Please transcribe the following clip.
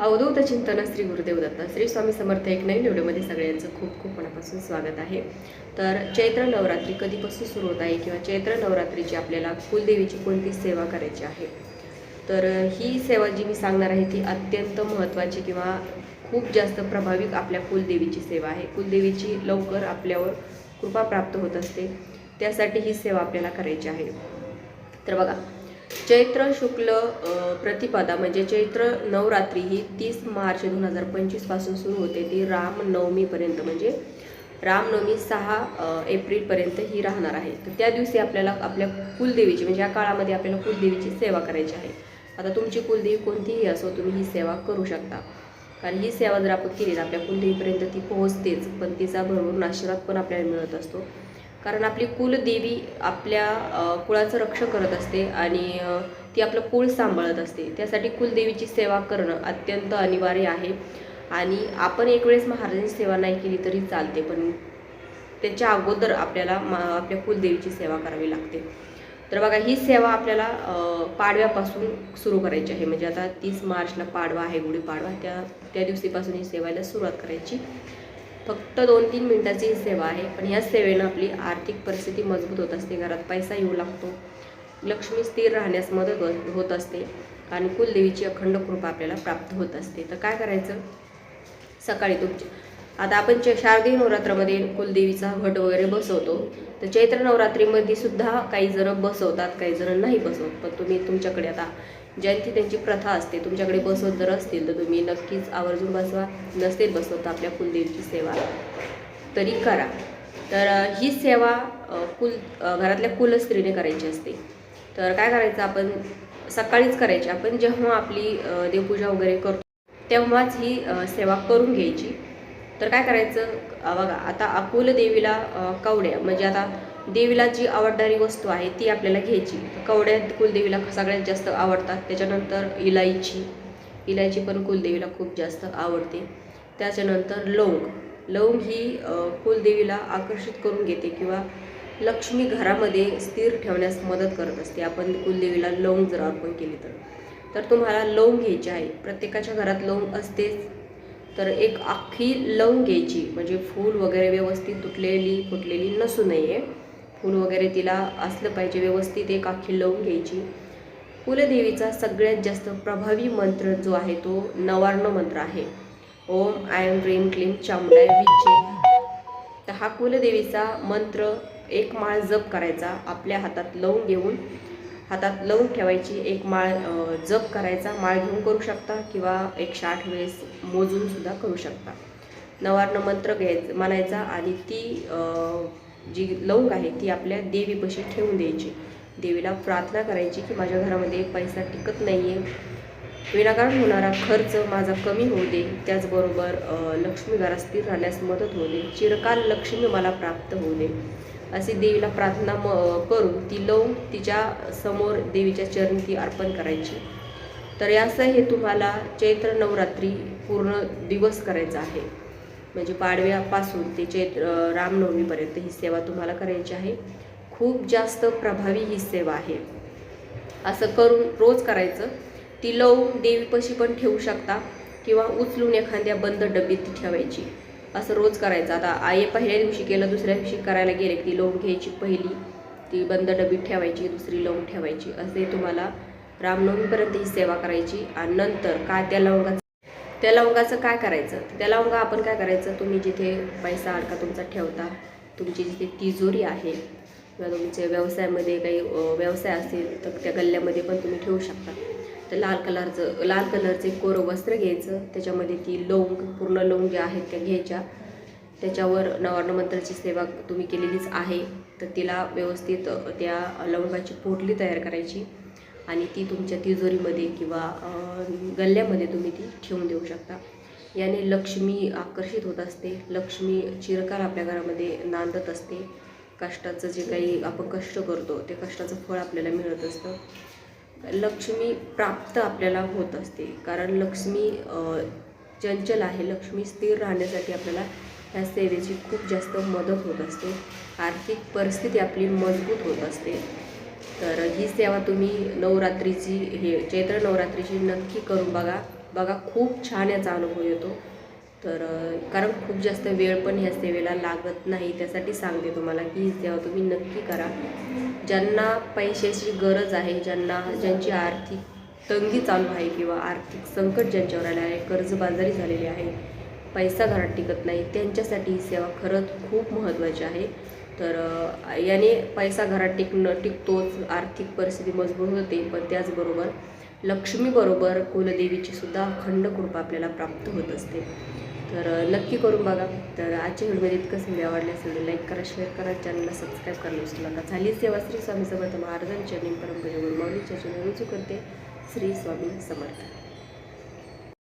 अवधूत चिंतन श्री गुरुदेव दत्त श्री स्वामी समर्थ एक नवीन व्हिडिओमध्ये सगळ्यांचं खूप खूप मनापासून स्वागत आहे. तर चैत्र नवरात्री कधीपासून सुरू होत आहे किंवा चैत्र नवरात्रीची आपल्याला कुलदेवीची कोणती सेवा करायची आहे? तर ही सेवा जी मी सांगणार आहे ती अत्यंत महत्त्वाची किंवा खूप जास्त प्रभावी आपल्या कुलदेवीची सेवा आहे. कुलदेवीची लवकर आपल्यावर कृपा प्राप्त होत असते. त्यासाठी ही सेवा आपल्याला करायची आहे. तर बघा चैत्र शुक्ल प्रतिपदा म्हणजे चैत्र नवरात्री ही तीस मार्च दोन हजार पंचवीसपासून सुरू होते. ती रामनवमीपर्यंत म्हणजे रामनवमी सहा एप्रिलपर्यंत ही राहणार आहे. तर त्या दिवशी आपल्याला आपल्या कुलदेवीची म्हणजे या काळामध्ये आपल्याला कुलदेवीची सेवा करायची आहे. आता तुमची कुलदेवी कोणतीही असो तुम्ही ही सेवा करू शकता. कारण ही सेवा जर आपण केली तर आपल्या कुलदेवीपर्यंत ती पोहोचतेच पण तिचा भरभरून आशीर्वाद पण आपल्याला मिळत असतो. कारण आपली कुलदेवी आपल्या कुळाचं रक्षण करत असते आणि ती आपलं कुळ सांभाळत असते. त्यासाठी कुलदेवीची सेवा करणं अत्यंत अनिवार्य आहे. आणि आपण एक वेळेस महाराजांची सेवा नाही केली तरी चालते पण त्याच्या अगोदर आपल्याला मा आपल्या कुलदेवीची सेवा करावी लागते. तर बघा ही सेवा आपल्याला पाडव्यापासून सुरू करायची आहे. म्हणजे आता तीस मार्चला पाडवा आहे गुढीपाडवा. त्या त्या दिवशीपासून ही सेवायला सुरुवात करायची. फक्त दोन तीन मिनटाची ही सेवा आहे पण या सेवेनं आपली आर्थिक परिस्थिती मजबूत होत असते. घरात पैसा येऊ लागतो. लक्ष्मी स्थिर राहण्यास मदत होत असते आणि कुलदेवीची अखंड कृपा आपल्याला प्राप्त होत असते. तर काय करायचं? सकाळी तुमचे आता आपण च शारदीय नवरात्रामध्ये कुलदेवीचा घट वगैरे बसवतो. तर चैत्र नवरात्रीमध्ये सुद्धा काही जण बसवतात काही जण नाही बसवत. पण तुम्ही तुमच्याकडे आता ज्यांची त्यांची प्रथा असते तुमच्याकडे बसवत जर असतील तर तुम्ही नक्कीच आवर्जून बसवा नसतील बसवत तर आपल्या कुलदेवीची सेवा तरी करा. तर ही सेवा कुल घरातल्या कुलस्त्रीने करायची असते. तर काय करायचं आपण? सकाळीच करायची. आपण जेव्हा आपली देवपूजा वगैरे करतो तेव्हाच ही सेवा करून घ्यायची. तर काय करायचं? बघा आता अकुलदेवीला कवड्या म्हणजे आता देवीला जी आवडणारी वस्तू आहे ती आपल्याला घ्यायची. कवड्या कुलदेवीला सगळ्यात जास्त आवडतात. त्याच्यानंतर इलायची. इलायची पण कुलदेवीला खूप जास्त आवडते. त्याच्यानंतर लवंग. लवंग ही कुलदेवीला आकर्षित करून घेते किंवा लक्ष्मी घरामध्ये स्थिर ठेवण्यास मदत करत असते. आपण कुलदेवीला लवंग जर अर्पण केली तर. तर तुम्हाला लवंग घ्यायची आहे. प्रत्येकाच्या घरात लवंग असतेच. तर एक अख्खी लवंग घ्यायची. म्हणजे फूल वगैरे व्यवस्थित तुटलेली फुटलेली नसू नये. फूल वगैरे तिला असलं पाहिजे व्यवस्थित एक अख्खी लावून घ्यायची. कुलदेवीचा सगळ्यात जास्त प्रभावी मंत्र जो आहे तो नवार्ण मंत्र आहे. ओम आय एम ह्रीम क्लीम चामुंडाय विचे तर हा कुलदेवीचा मंत्र एक माळ जप करायचा आपल्या हातात लवंग घेऊन हातात लवंग ठेवायची एक माळ जप करायचा. माळ घेऊन करू शकता किंवा एकशे आठ वेळेस मोजूनसुद्धा करू शकता. नवार्ण मंत्र घ्यायचं म्हणायचा आणि ती जी लवंग आहे ती आपल्या देवीपाशी ठेवून द्यायची. देवीला प्रार्थना करायची की माझ्या घरामध्ये पैसा टिकत नाही आहे विनाकारण होणारा खर्च माझा कमी होऊ दे. त्याचबरोबर लक्ष्मी घरात स्थिर राहण्यास मदत होऊ दे. चिरकाल लक्ष्मी मला प्राप्त होऊ दे. असे देवीला प्रार्थना म करून ती लवंग तिच्या समोर देवीच्या चरणी ती अर्पण करायची. तर याचं हे तुम्हाला चैत्र नवरात्री पूर्ण दिवस करायचा आहे. म्हणजे पाडव्यापासून ते चैत्र रामनवमीपर्यंत ही सेवा तुम्हाला करायची आहे. खूप जास्त प्रभावी ही सेवा आहे. असं करून रोज करायचं. ती लवून देवीपाशी पण ठेवू शकता किंवा उचलून एखाद्या बंद डबीत ठेवायची. असं रोज करायचं. आता आई पहिल्या दिवशी केलं दुसऱ्या दिवशी करायला गेले ती लवून घ्यायची पहिली. ती बंद डबीत ठेवायची दुसरी लवून ठेवायची. असे तुम्हाला रामनवमीपर्यंत ही सेवा करायची. आणि नंतर काय त्या लवंगाचं त्या लवंगाचं काय करायचं? त्या लवंगा आपण काय करायचं? तुम्ही जिथे पैसा अडका तुमचा ठेवता तुमची जिथे तिजोरी आहे किंवा तुमचे व्यवसायामध्ये काही व्यवसाय असेल तर त्या गल्ल्यामध्ये पण तुम्ही ठेवू शकता. तर लाल कलरचं लाल कलरचे एक कोरं वस्त्र घ्यायचं त्याच्यामध्ये ती लवंग पूर्ण लवंग ज्या आहेत त्या घ्यायच्या. त्याच्यावर नवर्ण मंत्राची सेवा तुम्ही केलेलीच आहे. तर तिला व्यवस्थित त्या लवंगाची पोटली तयार करायची. आणि ती तुमच्या तिजोरीमध्ये किंवा गल्ल्यामध्ये तुम्ही ती ठेवून देऊ शकता. याने लक्ष्मी आकर्षित होत असते. लक्ष्मी चिरकाल आपल्या घरामध्ये नांदत असते. कष्टाचं जे काही आपण कष्ट करतो ते कष्टाचं फळ आपल्याला मिळत असतं. लक्ष्मी प्राप्त आपल्याला होत असते. कारण लक्ष्मी चंचल आहे. लक्ष्मी स्थिर राहण्यासाठी आपल्याला ह्या सेवेची खूप जास्त मदत होत असते. आर्थिक परिस्थिती आपली मजबूत होत असते. तर ही सेवा तुम्ही नवरात्रीची हे चैत्र नवरात्रीची नक्की करून बघा. बघा खूप छान याचा अनुभव येतो. तर कारण खूप जास्त वेळ पण ह्या सेवेला लागत नाही त्यासाठी सांगते तुम्हाला की ही सेवा तुम्ही नक्की करा. ज्यांना पैशाची गरज आहे ज्यांना ज्यांची आर्थिक तंगी चालू आहे किंवा आर्थिक संकट ज्यांच्यावर आले आहे कर्जबाजारी झालेली आहे पैसा घरात टिकत नाही त्यांच्यासाठी ही सेवा खरंच खूप महत्त्वाची आहे. तर याने पैसा घरात टिकणं टिकतोच आर्थिक परिस्थिती मजबूत होते पण त्याचबरोबर लक्ष्मीबरोबर कुलदेवीची सुद्धा अखंड कृपा आपल्याला प्राप्त होत असते. तर नक्की करून बघा. तर आजच्या व्हिडिओमध्ये इतकंच व्हिडिओ आवडले असेल लाईक करा शेअर करा चॅनलला सबस्क्राईब करायला विसरू नका. झाली सेवा श्री स्वामी समर्थ महाराजांच्या निम परंपरेवर माऊलीच्या चॅनल रुजू करते श्री स्वामी समर्थ.